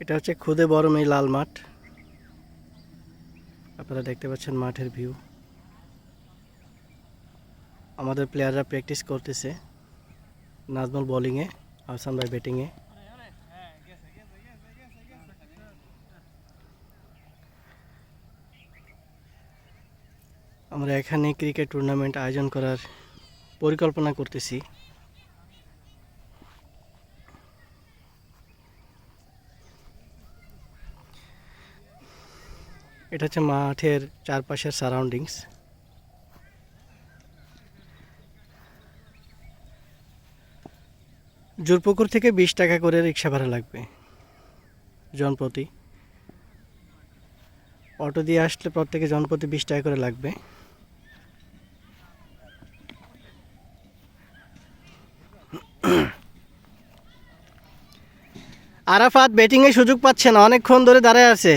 এটা হচ্ছে খুদে বরম এই লাল মাঠ। আপনারা দেখতে পাচ্ছেন মাঠের ভিউ। আমাদের প্লেয়াররা প্র্যাকটিস করতেছে নাজমুল বোলিংয়ে আহসান ভাই ব্যাটিংয়ে আমরা এখানে ক্রিকেট টুর্নামেন্ট আয়োজন করার পরিকল্পনা করতেছি। এটা হচ্ছে মাঠের চারপাশের সারাউন্ডিংস জোরপুকুর থেকে বিশ টাকা করে রিক্সা ভাড়া লাগবে জনপ্রতি। অটো দিয়ে আসলে প্রত্যেকে জনপ্রতি বিশ টাকা করে লাগবে। আরাফাত ব্যাটিংয়ে সুযোগ পাচ্ছে না, অনেকক্ষণ ধরে দাঁড়ায় আছে।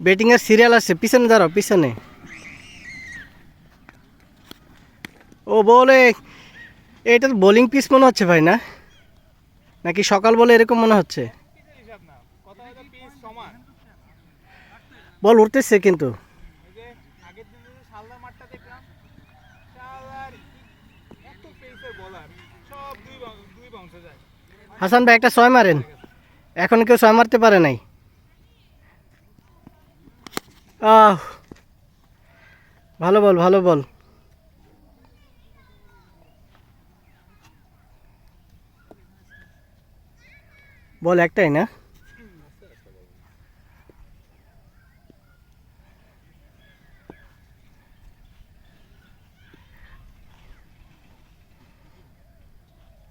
ব্যাটিং এর সিরিয়াল আসছে পিছনে দাঁড়াও, পিছনে। ও বলে, এটা বোলিং পিস মনে হচ্ছে ভাই, না? নাকি সকাল বলে এরকম মনে হচ্ছে? বল, উঠতেছে কিন্তু। হাসান ভাই, একটা ছয় মারেন। এখন কেউ ছয় মারতে পারে নাই। আহ। ভালো বল ভালো বল। বল একটাই না?